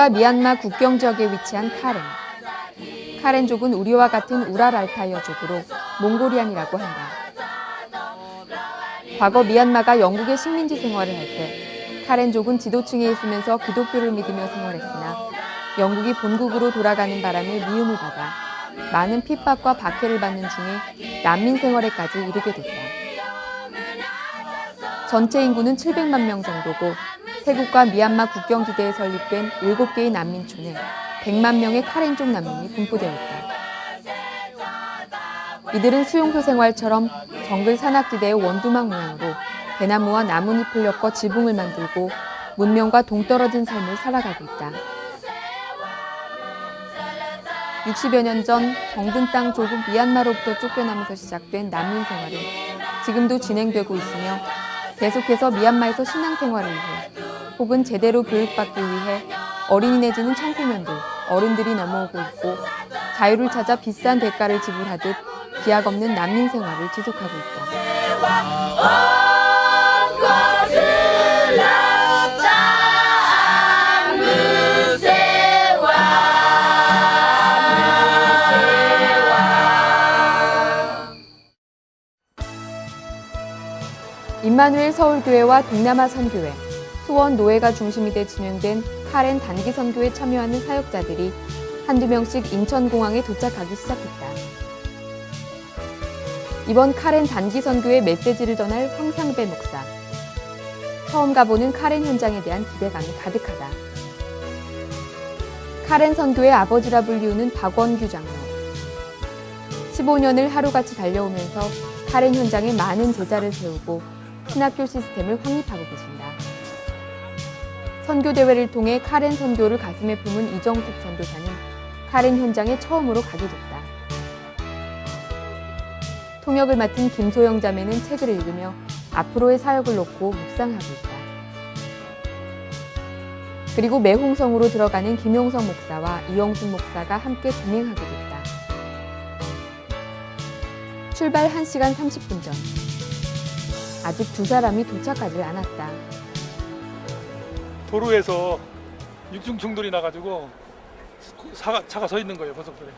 태국과 미얀마 국경 지역에 위치한 카렌. 카렌족은 우리와 같은 우랄 알타이어족으로 몽골리안이라고 한다. 과거 미얀마가 영국의 식민지 생활을 할 때 카렌족은 지도층에 있으면서 기독교를 믿으며 생활했으나 영국이 본국으로 돌아가는 바람에 미움을 받아 많은 핍박과 박해를 받는 중에 난민 생활에까지 이르게 됐다. 전체 인구는 700만 명 정도고 태국과 미얀마 국경지대에 설립된 7개의 난민촌에 100만 명의 카렌족 난민이 분포되어 있다. 이들은 수용소 생활처럼 정글 산악지대의 원두막 모양으로 대나무와 나뭇잎을 엮어 지붕을 만들고 문명과 동떨어진 삶을 살아가고 있다. 60여 년 전 정든 땅 조국 미얀마로부터 쫓겨나면서 시작된 난민 생활은 지금도 진행되고 있으며 계속해서 미얀마에서 신앙생활을 위해 혹은 제대로 교육받기 위해 어린이 내지는 청소년들, 어른들이 넘어오고 있고 자유를 찾아 비싼 대가를 지불하듯 기약 없는 난민 생활을 지속하고 있다. 임마누엘 서울교회와 동남아 선교회, 수원 노예가 중심이 돼 진행된 카렌 단기 선교에 참여하는 사역자들이 한두 명씩 인천공항에 도착하기 시작했다. 이번 카렌 단기 선교의 메시지를 전할 황상배 목사. 처음 가보는 카렌 현장에 대한 기대감이 가득하다. 카렌 선교의 아버지라 불리우는 박원규 장로. 15년을 하루같이 달려오면서 카렌 현장에 많은 제자를 세우고 신학교 시스템을 확립하고 계신다. 선교 대회를 통해 카렌 선교를 가슴에 품은 이정숙 전도사는 카렌 현장에 처음으로 가게 됐다. 통역을 맡은 김소영 자매는 책을 읽으며 앞으로의 사역을 놓고 묵상하고 있다. 그리고 매홍성으로 들어가는 김용성 목사와 이영순 목사가 함께 진행하게 됐다. 출발 1시간 30분 전. 아직 두 사람이 도착하지 않았다. 도로에서 육중 충돌이 나가지고 차가, 차가 서 있는 거예요 고속도로에.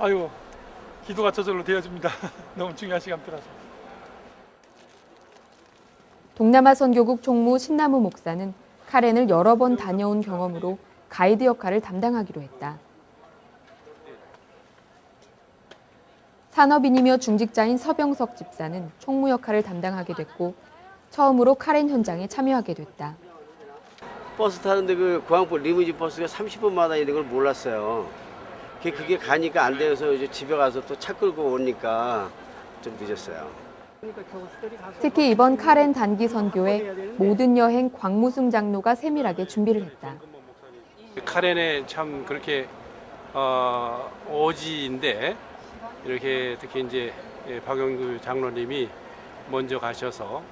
아유 기도가 저절로 되어집니다. 너무 중요한 시간대라서. 동남아 선교국 총무 신나무 목사는 카렌을 여러 번 다녀온 경험으로 가이드 역할을 담당하기로 했다. 산업인이며 중직자인 서병석 집사는 총무 역할을 담당하게 됐고 처음으로 카렌 현장에 참여하게 됐다. 버스 타는데 그 공항버 리무진 버스가 30분마다 있는 걸 몰랐어요. 그게, 그게 가니까 안 돼서 이제 집에 가서 또 차 끌고 오니까 좀 늦었어요. 특히 이번 카렌 단기 선교에 모든 여행 광무승 장로가 세밀하게 준비를 했다. 카렌에 참 그렇게 어, 오지인데 이렇게 특히 이제 예, 박영규 장로님이 먼저 가셔서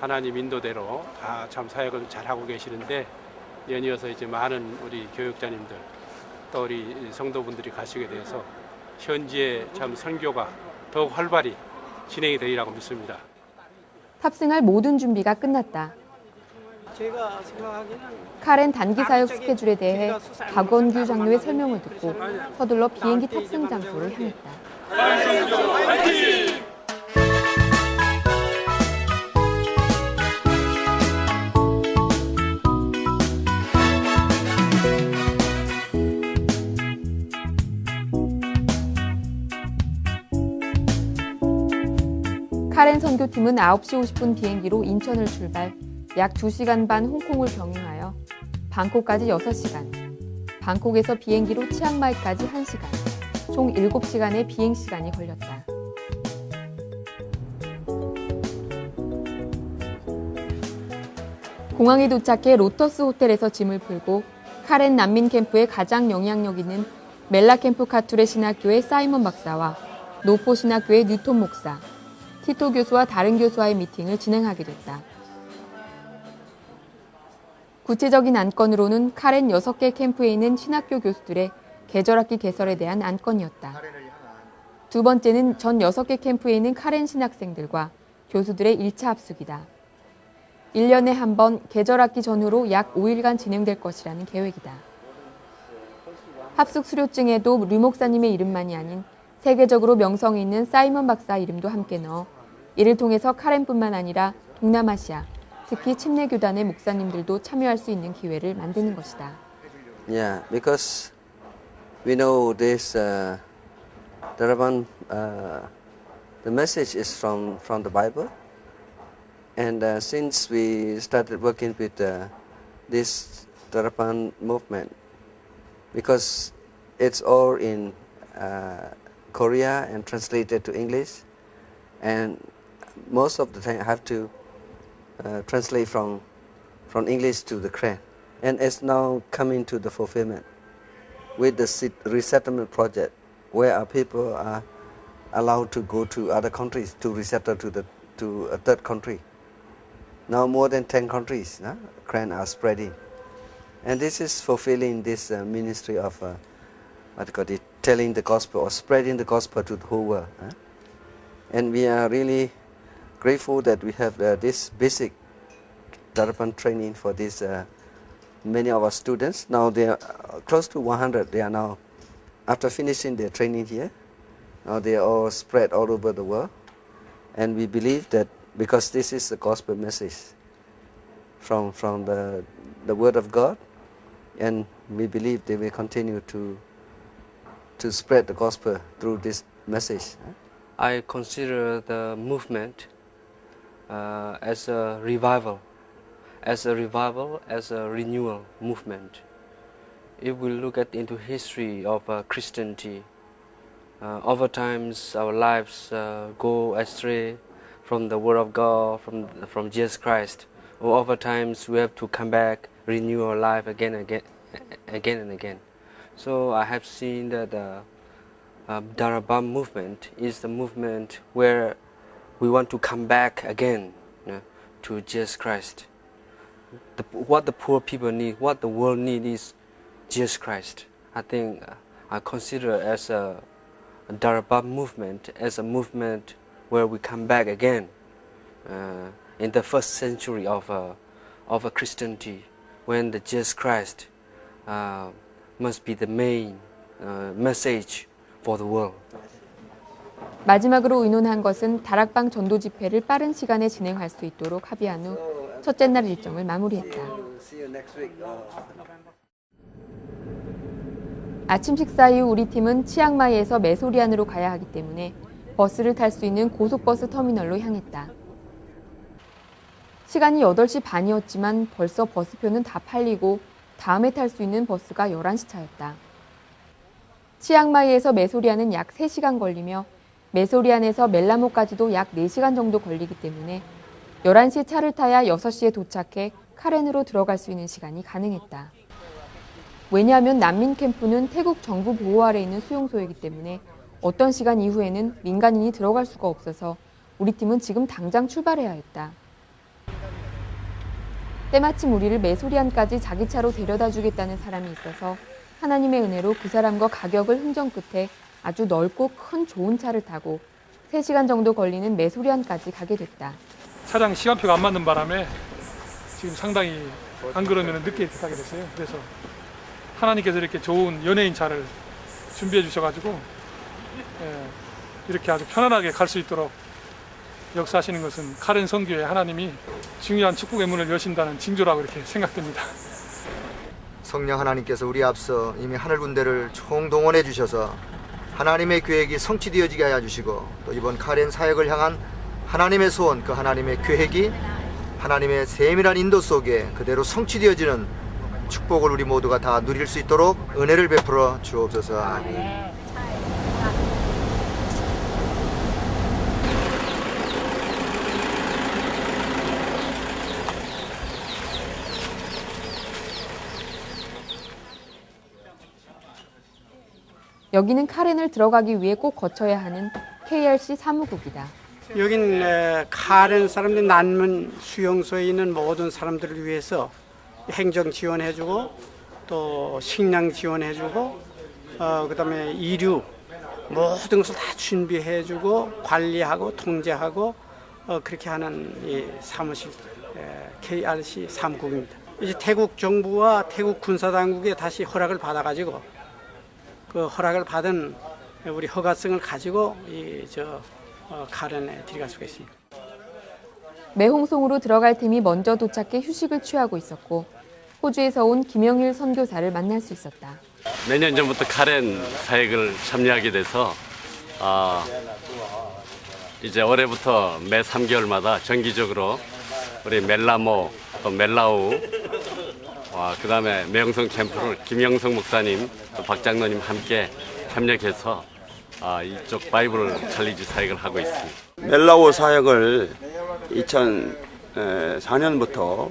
하나님 인도대로 다 참 사역을 잘 하고 계시는데 연이어서 이제 많은 우리 교육자님들 또 우리 성도분들이 가시게 돼서 현지의 참 선교가 더욱 활발히 진행이 되리라고 믿습니다. 탑승할 모든 준비가 끝났다. 제가 생각하기는 카렌 단기 사역 스케줄에 대해 박원규 장로의 설명을 듣고 서둘러 비행기 탑승 장소를 향했다. 카렌 선교팀은 9시 50분 비행기로 인천을 출발, 약 2시간 반 홍콩을 경유하여 방콕까지 6시간, 방콕에서 비행기로 치앙마이까지 1시간, 총 7시간의 비행 시간이 걸렸다. 공항에 도착해 로터스 호텔에서 짐을 풀고 카렌 난민 캠프에 가장 영향력 있는 멜라 캠프 카툴의 신학교의 사이먼 박사와 노포 신학교의 뉴톤 목사, 티토 교수와 다른 교수와의 미팅을 진행하게 됐다. 구체적인 안건으로는 카렌 6개 캠프에 있는 신학교 교수들의 계절학기 개설에 대한 안건이었다. 두 번째는 전 6개 캠프에 있는 카렌 신학생들과 교수들의 1차 합숙이다. 1년에 한 번 계절학기 전후로 약 5일간 진행될 것이라는 계획이다. 합숙 수료증에도 류 목사님의 이름만이 아닌 세계적으로 명성이 있는 사이먼 박사 이름도 함께 넣어 이를 통해서 카렌뿐만 아니라 동남아시아, 특히 침례 교단의 목사님들도 참여할 수 있는 기회를 만드는 것이다. Yeah, because we know this uh, Daraban, uh, the message is from, from the Bible. And uh, since we started working with uh, this Darapan movement, because it's all in uh, Korea and translated to English, and most of the time I have to uh, translate from, from English to the Korean and it's now coming to the fulfillment with the resettlement project where our people are allowed to go to other countries to resettle to the to a third country. Now more than 10 countries huh, Kran are spreading. And this is fulfilling this uh, ministry of uh, what it telling the gospel or spreading the gospel to the whole world and we are really grateful that we have uh, this basic Darapan training for this uh, many of our students. Now they are uh, close to 100. They are now, after finishing their training here, now they are all spread all over the world. And we believe that because this is the gospel message from, from the, the Word of God, and we believe they will continue to, to spread the gospel through this message. I consider the movement uh, as a revival, as a revival, as a renewal movement. If we look at into history of uh, Christianity, uh, over times our lives uh, go astray from the Word of God, from from Jesus Christ. Or over times we have to come back, renew our life again, again, again and again. So I have seen that. Uh, uh, Darabam movement is the movement where we want to come back again you know, to Jesus Christ. The, what the poor people need, what the world need is Jesus Christ. I think uh, I consider as a, a Darabam movement as a movement where we come back again uh, in the first century of uh, of a Christianity when the Jesus Christ uh, must be the main uh, message for the world. 마지막으로 의논한 것은 다락방 전도 집회를 빠른 시간에 진행할 수 있도록 합의한 후 첫째 날 일정을 마무리했다. 아침 식사 이후 우리 팀은 치앙마이에서 메소리안으로 가야 하기 때문에 버스를 탈 수 있는 고속버스 터미널로 향했다. 시간이 8시 반이었지만 벌써 버스표는 다 팔리고 다음에 탈 수 있는 버스가 11시 차였다. 치앙마이에서 메소리안은 약 3시간 걸리며 메소리안에서 멜라모까지도 약 4시간 정도 걸리기 때문에 11시에 차를 타야 6시에 도착해 카렌으로 들어갈 수 있는 시간이 가능했다. 왜냐하면 난민 캠프는 태국 정부 보호 아래 있는 수용소이기 때문에 어떤 시간 이후에는 민간인이 들어갈 수가 없어서 우리 팀은 지금 당장 출발해야 했다. 때마침 우리를 메소리안까지 자기 차로 데려다 주겠다는 사람이 있어서 하나님의 은혜로 그 사람과 가격을 흥정 끝에 아주 넓고 큰 좋은 차를 타고 3시간 정도 걸리는 메소리안까지 가게 됐다. 차량 시간표가 안 맞는 바람에 지금 상당히 안 그러면 늦게 가게 됐어요. 그래서 하나님께서 이렇게 좋은 연예인 차를 준비해 주셔가지고 예, 이렇게 아주 편안하게 갈 수 있도록 역사하시는 것은 카렌 성교회 하나님이 중요한 축복의 문을 여신다는 징조라고 이렇게 생각됩니다. 성령 하나님께서 우리 앞서 이미 하늘 군대를 총동원해 주셔서 하나님의 계획이 성취되어지게 하여 주시고 또 이번 카렌 사역을 향한 하나님의 소원 그 하나님의 계획이 하나님의 세밀한 인도 속에 그대로 성취되어지는 축복을 우리 모두가 다 누릴 수 있도록 은혜를 베풀어 주옵소서. 아멘. 여기는 카렌을 들어가기 위해 꼭 거쳐야 하는 KRC 사무국이다. 여기는 에, 카렌 사람들이 난민 수용소에 있는 모든 사람들을 위해서 행정 지원해주고 또 식량 지원해주고 어, 그다음에 이류 모든 것을 다 준비해주고 관리하고 통제하고 어, 그렇게 하는 이 사무실 에, KRC 사무국입니다. 이제 태국 정부와 태국 군사 당국에 다시 허락을 받아가지고 그 허락을 받은 우리 허가증을 가지고 이저 어, 가련에 들어갈 수가 있습니다. 매홍송으로 들어갈 팀이 먼저 도착해 휴식을 취하고 있었고 호주에서 온 김영일 선교사를 만날 수 있었다. 몇 년 전부터 카렌 사역을 참여하게 돼서 아, 이제 올해부터 매 3개월마다 정기적으로 우리 멜라모 또 멜라우 아, 그다음에 매영성 캠프를 김영성 목사님 또 박장로님 함께 협력해서 아, 이쪽 바이블 찰리지 사역을 하고 있습니다. 멜라오 사역을 2004년부터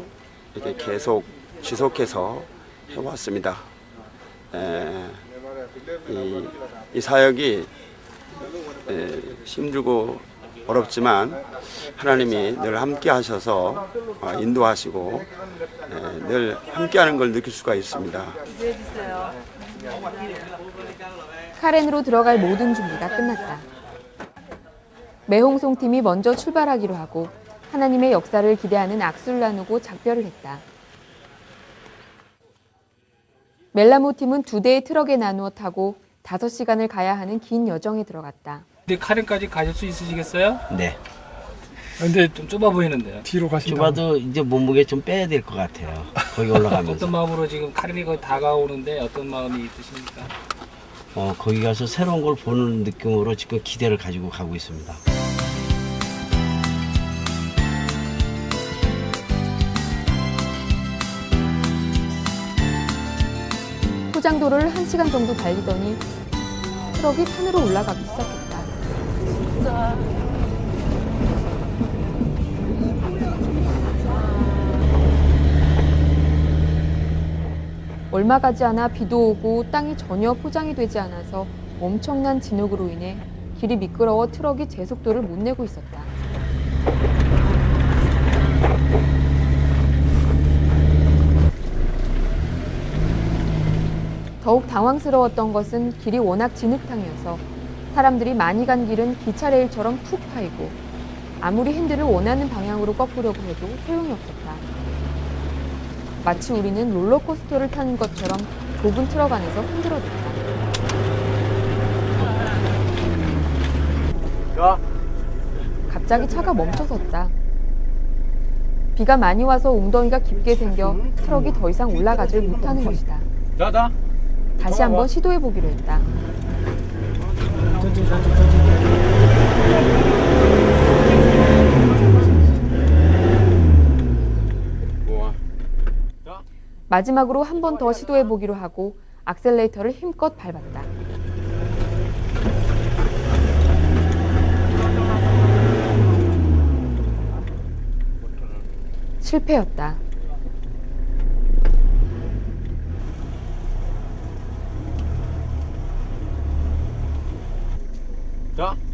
이렇게 계속 지속해서 해왔습니다. 에, 이, 이 사역이 에, 힘들고 어렵지만 하나님이 늘 함께 하셔서 어, 인도하시고 에, 늘 함께 하는 걸 느낄 수가 있습니다. 카렌으로 들어갈 모든 준비가 끝났다. 매홍송 팀이 먼저 출발하기로 하고 하나님의 역사를 기대하는 악수를 나누고 작별을 했다. 멜라모 팀은 두 대의 트럭에 나누어 타고 다섯 시간을 가야 하는 긴 여정에 들어갔다. 근데 카렌까지 가실 수 있으시겠어요? 네. 근데 좀 좁아 보이는데요. 뒤로 가시다. 좁아도 이제 몸무게 좀 빼야 될 것 같아요. 거기 올라가면서. 어떤 마음으로 지금 카렌이 거의 다가오는데 어떤 마음이 있으십니까? 어, 거기 가서 새로운 걸 보는 느낌으로 지금 기대를 가지고 가고 있습니다. 포장도로를 한 시간 정도 달리더니 트럭이 산으로 올라가기 시작했다. 얼마 가지 않아 비도 오고 땅이 전혀 포장이 되지 않아서 엄청난 진흙으로 인해 길이 미끄러워 트럭이 제 속도를 못 내고 있었다. 더욱 당황스러웠던 것은 길이 워낙 진흙탕이어서 사람들이 많이 간 길은 기차 레일처럼 푹 파이고 아무리 핸들을 원하는 방향으로 꺾으려고 해도 소용이 없었다. 마치 우리는 롤러코스터를 타는 것처럼 좁은 트럭 안에서 흔들어댔다. 갑자기 차가 멈춰섰다. 비가 많이 와서 웅덩이가 깊게 생겨 트럭이 더 이상 올라가질 못하는 것이다. 다시 한번 시도해 보기로 했다. 마지막으로 한 번 더 시도해 보기로 하고 악셀레이터를 힘껏 밟았다. 실패였다.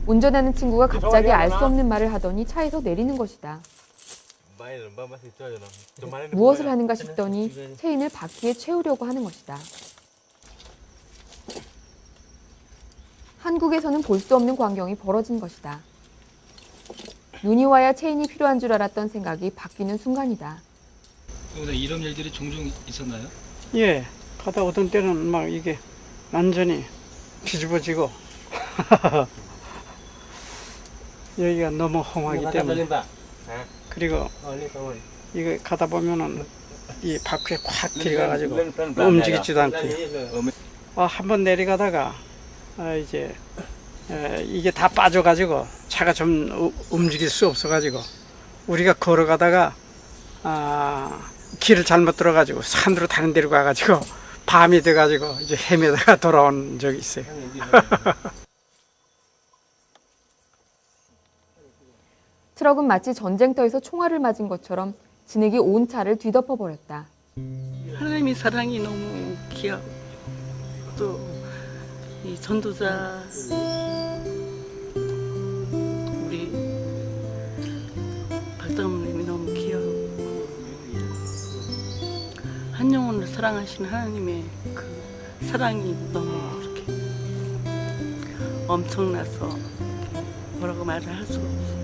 운전하는 친구가 갑자기 알 수 없는 말을 하더니 차에서 내리는 것이다. 무엇을 하는가 싶더니 체인을 바퀴에 채우려고 하는 것이다. 한국에서는 볼 수 없는 광경이 벌어진 것이다. 눈이 와야 체인이 필요한 줄 알았던 생각이 바뀌는 순간이다. 여기서 이런 일들이 종종 있었나요? 예, 가다 어떤 때는 막 이게 완전히 뒤집어지고 여기가 너무 험하기 때문에 그리고 이거 가다 보면은 이 바퀴에 콱 들어가가지고 움직이지도 않고. 아, 한번 내려가다가 아, 이제 에, 이게 다 빠져가지고 차가 좀 우- 움직일 수 없어가지고 우리가 걸어가다가 아, 길을 잘못 들어가지고 산으로 다른 데로 가가지고 밤이 돼가지고 이제 헤매다가 돌아온 적이 있어요. 트럭은 마치 전쟁터에서 총알을 맞은 것처럼 진흙이 온 차를 뒤덮어 버렸다. 하나님의 사랑이 너무 귀하. 또이 전도자 우리 박사모님이 너무 귀하고 한 영혼을 사랑하시는 하나님의 그 사랑이 너무 이렇게 엄청나서 뭐라고 말을 할 수가 없어.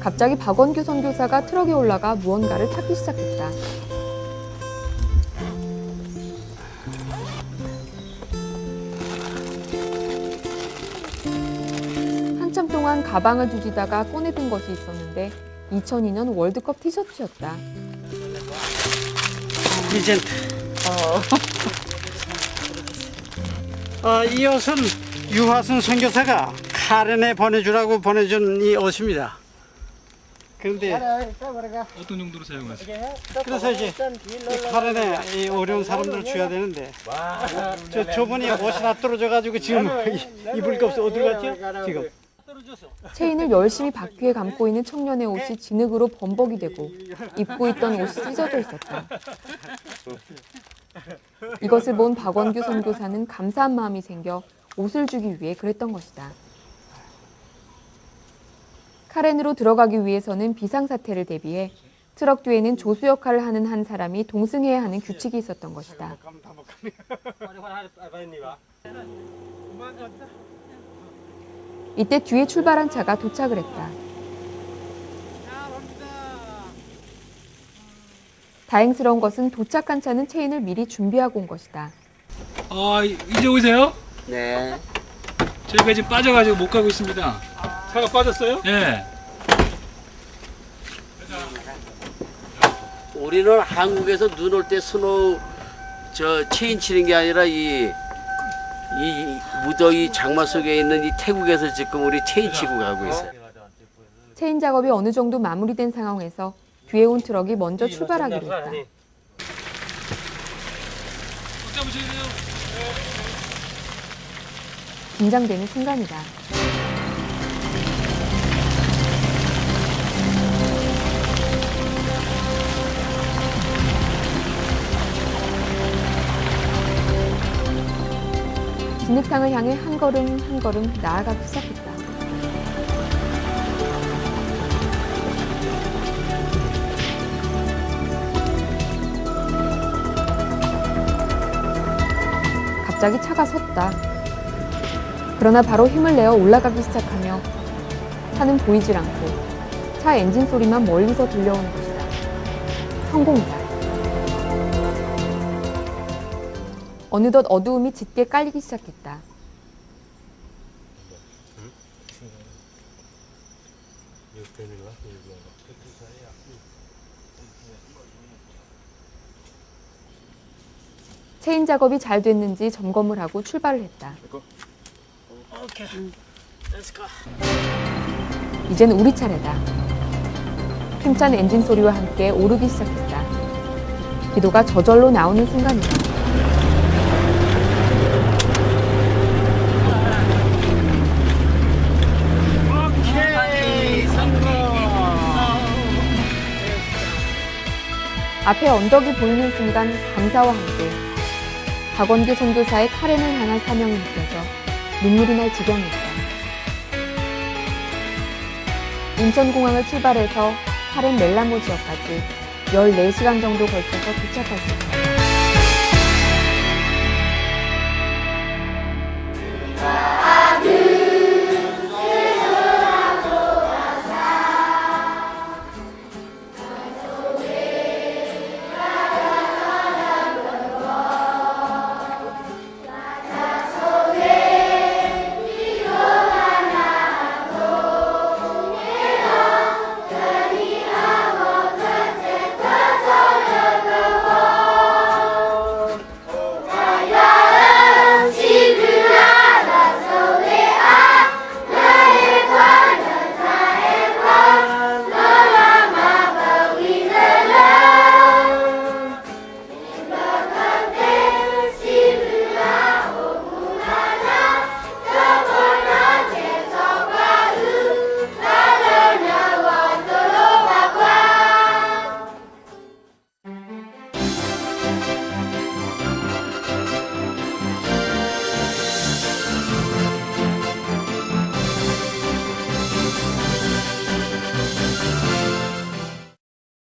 갑자기 박원규 선교사가 트럭에 올라가 무언가를 찾기 시작했다. 한참 동안 가방을 뒤지다가 꺼내든 것이 있었는데 2002년 월드컵 티셔츠였다. 리젠트. 어, 이 옷은 유화순 선교사가 카렌에 보내주라고 보내준 이 옷입니다. 그런데 어떤 용도로 사용하세요? 그래서 이제 이 카렌에 이 어려운 사람들을 줘야 되는데 저 저분이 옷이 다 떨어져가지고 지금 이- 입을 게 없어 어디 갔죠? 지금 체인을 열심히 바퀴에 감고 있는 청년의 옷이 진흙으로 범벅이 되고 입고 있던 옷이 찢어져 있었다. 이것을 본 박원규 선교사는 감사한 마음이 생겨 옷을 주기 위해 그랬던 것이다. 카렌으로 들어가기 위해서는 비상사태를 대비해 트럭 뒤에는 조수 역할을 하는 한 사람이 동승해야 하는 규칙이 있었던 것이다. 이때 뒤에 출발한 차가 도착을 했다. 다행스러운 것은 도착한 차는 체인을 미리 준비하고 온 것이다. 아 이제 오세요? 네. 저희가 지금 빠져가지고 못 가고 있습니다. 차가 빠졌어요? 네. 우리는 한국에서 눈 올 때 스노우 저 체인 치는 게 아니라 이, 이 무더위 장마 속에 있는 이 태국에서 지금 우리 체인 치고 가고 있어요. 체인 작업이 어느 정도 마무리된 상황에서 뒤에 온 트럭이 먼저 출발하기로 했다. 긴장되는 순간이다. 진흙탕을 향해 한 걸음 한 걸음 나아가기 시작했다. 갑자기 차가 섰다. 그러나 바로 힘을 내어 올라가기 시작하며 차는 보이질 않고 차 엔진 소리만 멀리서 들려오는 것이다. 성공이다. 어느덧 어두움이 짙게 깔리기 시작했다. 체인 작업이 잘 됐는지 점검을 하고 출발을 했다. 이젠 우리 차례다. 힘찬 엔진 소리와 함께 오르기 시작했다. 기도가 저절로 나오는 순간이다. 앞에 언덕이 보이는 순간 감사와 함께 박원규 선교사의 카렌을 향한 사명이 느껴져 눈물이 날 지경이었다. 인천공항을 출발해서 카렌 멜라모 지역까지 14시간 정도 걸쳐서 있다.